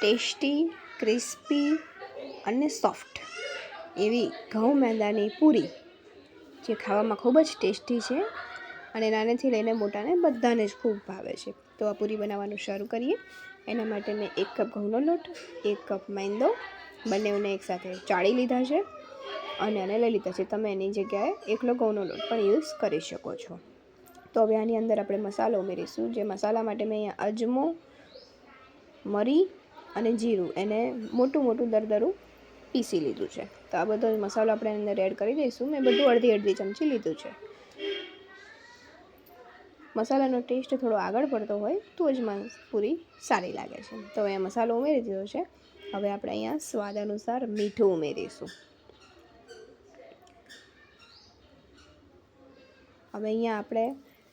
Tasty, crispy અને soft એવી ઘઉં મેંદાની પૂરી, જે ખાવામાં ખૂબ જ ટેસ્ટી છે અને નાનેથી લઈને મોટાને બધાને જ ખૂબ ભાવે છે. તો આ પૂરી બનાવવાનું શરૂ કરીએ. એના માટે મેં એક કપ ઘઉંનો લોટ, એક કપ મેંદો બંનેઓને એકસાથે ચાળી લીધા છે અને આને લઈ લીધા છે. તમે એની જગ્યાએ એકલો ઘઉંનો લોટ પણ યુઝ કરી શકો છો. તો હવે આની અંદર આપણે મસાલો ઉમેરીશું. જે મસાલા માટે મેં અહીંયા અજમો, મરી અને જીરું એને મોટું મોટું દરદરું પીસી લીધું છે. તો આ બધો મસાલો આપણે એની અંદર એડ કરી દઈશું. મેં બધું અડધી અડધી ચમચી લીધું છે. મસાલાનો ટેસ્ટ થોડો આગળ પડતો હોય તો જ પૂરી સારી લાગે છે. તો અહીંયા મસાલો ઉમેરી દીધો છે. હવે આપણે અહીંયા સ્વાદ અનુસાર મીઠું ઉમેરીશું. હવે અહીંયા આપણે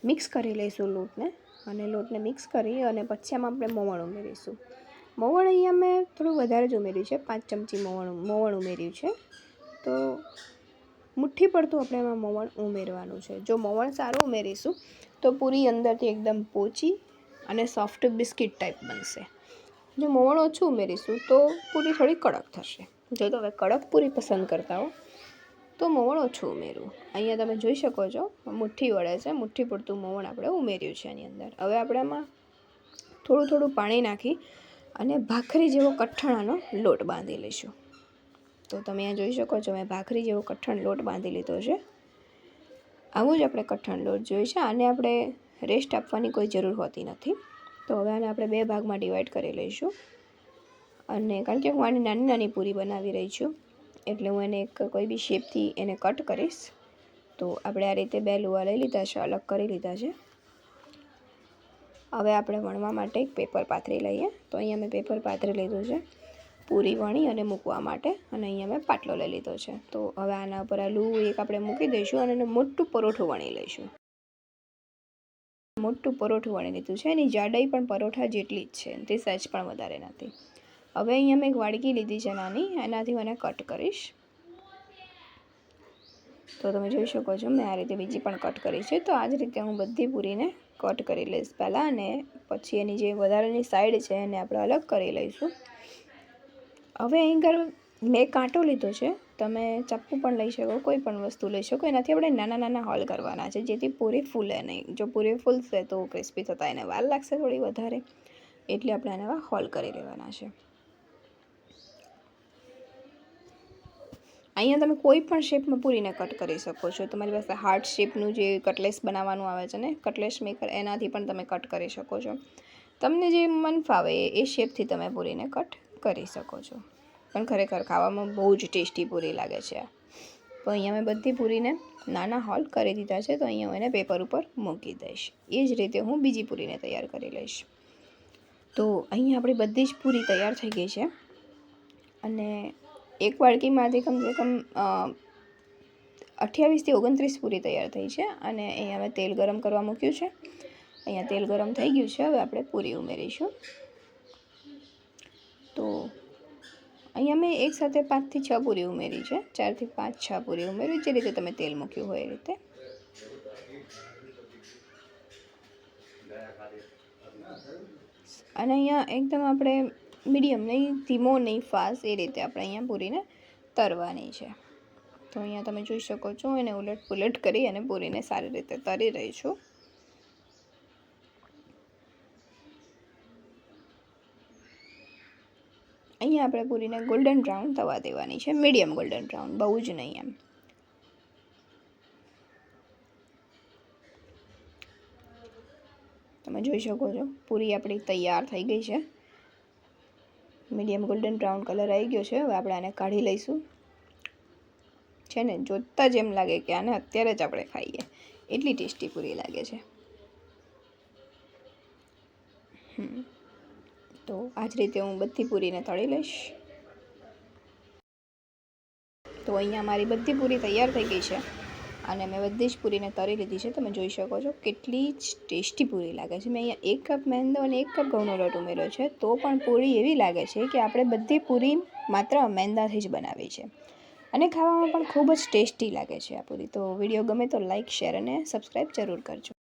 મિક્સ કરી લઈશું લોટને. અને લોટને મિક્સ કરી અને પછી આમાં આપણે મોવણ ઉમેરીશું. મોવણ અહીંયા મેં થોડું વધારે જ ઉમેર્યું છે. પાંચ ચમચી મોવણ મોવણ ઉમેર્યું છે. તો મુઠ્ઠી પડતું આપણે એમાં મોવણ ઉમેરવાનું છે. જો મોવણ સારું ઉમેરીશું, તો પૂરી અંદરથી એકદમ પોચી અને સોફ્ટ બિસ્કિટ ટાઈપ બનશે. જો મોવણ ઓછું ઉમેરીશું, તો પૂરી થોડી કડક થશે. જો તમે કડક પૂરી પસંદ કરતા હો, તો મોવણ ઓછું ઉમેરવું. અહીંયા તમે જોઈ શકો છો, મુઠ્ઠી વળે છે. મુઠ્ઠી પડતું મોવણ આપણે ઉમેર્યું છે એની અંદર. હવે આપણે આમાં થોડું થોડું પાણી નાખી અને ભાખરી જેવો કઠણાનો લોટ બાંધી લઈશું. તો તમે અહીંયા જોઈ શકો છો, મેં ભાખરી જેવો કઠણ લોટ બાંધી લીધો છે. આવું જ આપણે કઠણ લોટ જોઈએ છે આને આપણે રેસ્ટ આપવાની કોઈ જરૂર હોતી નથી. તો હવે આને આપણે બે ભાગમાં ડિવાઈડ કરી લઈશું. અને કારણ કે હું આની નાની નાની પૂરી બનાવી રહી છું, એટલે હું એને એક કોઈ બી શેપથી એને કટ કરીશ. તો આપણે આ રીતે બે લુવા લઈ લીધા છે, અલગ કરી લીધા છે. હવે આપણે વણવા માટે એક પેપર પાથરી લઈએ. તો અહીંયા મેં પેપર પાથરી લીધું છે, પૂરી વણી અને મૂકવા માટે. અને અહીંયા મેં પાટલો લઈ લીધો છે. તો હવે આના ઉપર આ લૂ એક આપણે મૂકી દઈશું અને એને મોટું પરોઠું વણી લઈશું. મોટું પરોઠું વણી લીધું છે. એની જાડાઈ પણ પરોઠા જેટલી જ છે. તે સહેજ પણ વધારે નથી. હવે અહીંયા મેં એક વાડકી લીધી છે નાની. એનાથી મને કટ કરીશ. તો તમે જોઈ શકો છો, મેં આ રીતે બીજી પણ કટ કરી છે. તો આ જ રીતે હું બધી પૂરીને કટ કરી લઈશ પહેલાં અને પછી એની જે વધારાની સાઈડ છે એને આપણે અલગ કરી લઈશું. હવે અહીં આગળ મેં કાંટો લીધો છે. તમે ચપ્પુ પણ લઈ શકો, કોઈ પણ વસ્તુ લઈ શકો. એનાથી આપણે નાના નાના હોલ કરવાના છે, જેથી પૂરી ફૂલે નહીં. જો પૂરી ફૂલશે તો ક્રિસ્પી થતાં એને વાર લાગશે થોડી વધારે. એટલે આપણે આને હોલ કરી લેવાના છે. અહીંયા તમે કોઈ પણ શેપમાં પૂરીને કટ કરી શકો છો. તમારી પાસે હાર્ટ શેપનું જે કટલેસ બનાવવાનું આવે છે ને, કટલેસ મેકર, એનાથી પણ તમે કટ કરી શકો છો. તમને જે મન ફાવે એ શેપથી તમે પૂરીને કટ કરી શકો છો. પણ ખરેખર ખાવામાં બહુ જ ટેસ્ટી પૂરી લાગે છે તો અહીંયા મેં બધી પૂરીને નાના હોલ કરી દીધા છે, તો અહીંયા હું એને પેપર ઉપર મૂકી દઈશ. એ જ રીતે હું બીજી પૂરીને તૈયાર કરી લઈશ. તો અહીંયા આપણી બધી જ પૂરી તૈયાર થઈ ગઈ છે. અને એક વાડકીમાંથી કમસે કમ અઠ્યાવીસથી ઓગણત્રીસ પૂરી તૈયાર થઈ છે અને અહીંયા મેં તેલ ગરમ કરવા મૂક્યું છે. અહીંયા તેલ ગરમ થઈ ગયું છે. હવે આપણે પૂરી ઉમેરીશું. તો અહીંયા મેં એક સાથે પાંચથી છ પૂરી ઉમેરી છે. ચારથી પાંચ, છ પૂરી ઉમેરી. જે રીતે તમે તેલ મૂક્યું હોય એ રીતે. અને અહીંયા એકદમ આપણે મીડિયમ નહીં, ધીમો નહીં ફાસ્ટ એ રીતે આપણે અહીંયા પૂરીને તરવાની છે. તો અહીંયા તમે જોઈ શકો છો, એને ઉલટ પુલટ કરી અને પૂરીને સારી રીતે તરી રહી છું. અહીંયા આપણે પૂરીને ગોલ્ડન બ્રાઉન થવા દેવાની છે મીડિયમ ગોલ્ડન બ્રાઉન બહુ જ નહીં એમ. તમે જોઈ શકો છો, પૂરી આપણી તૈયાર થઈ ગઈ છે. મીડિયમ ગોલ્ડન બ્રાઉન કલર આવી ગયો છે. હવે આપણે આને કાઢી લઈશું. છે ને, જોતાં જ એમ લાગે કે આને અત્યારે જ આપણે ખાઈએ. એટલી ટેસ્ટી પૂરી લાગે છે. તો આ જ રીતે હું બધી પૂરીને તળી લઈશ. તો અહીંયા મારી બધી પૂરી તૈયાર થઈ ગઈ છે. અને મેં બધી જ પૂરીને તરી લીધી છે, તમે જોઈ શકો છો. કેટલી જ ટેસ્ટી પૂરી લાગે છે. મેં અહીંયા એક કપ મેંદો અને એક કપ ઘઉંનો લોટ ઉમેર્યો છે. તો પણ પૂરી એવી લાગે છે કે આપણે બધી પૂરી માત્ર મેંદાથી જ બનાવી છે. અને ખાવામાં પણ ખૂબ જ ટેસ્ટી લાગે છે આ પૂરી. તો વીડિયો ગમે તો લાઇક શેર અને સબસ્ક્રાઈબ જરૂર કરજો.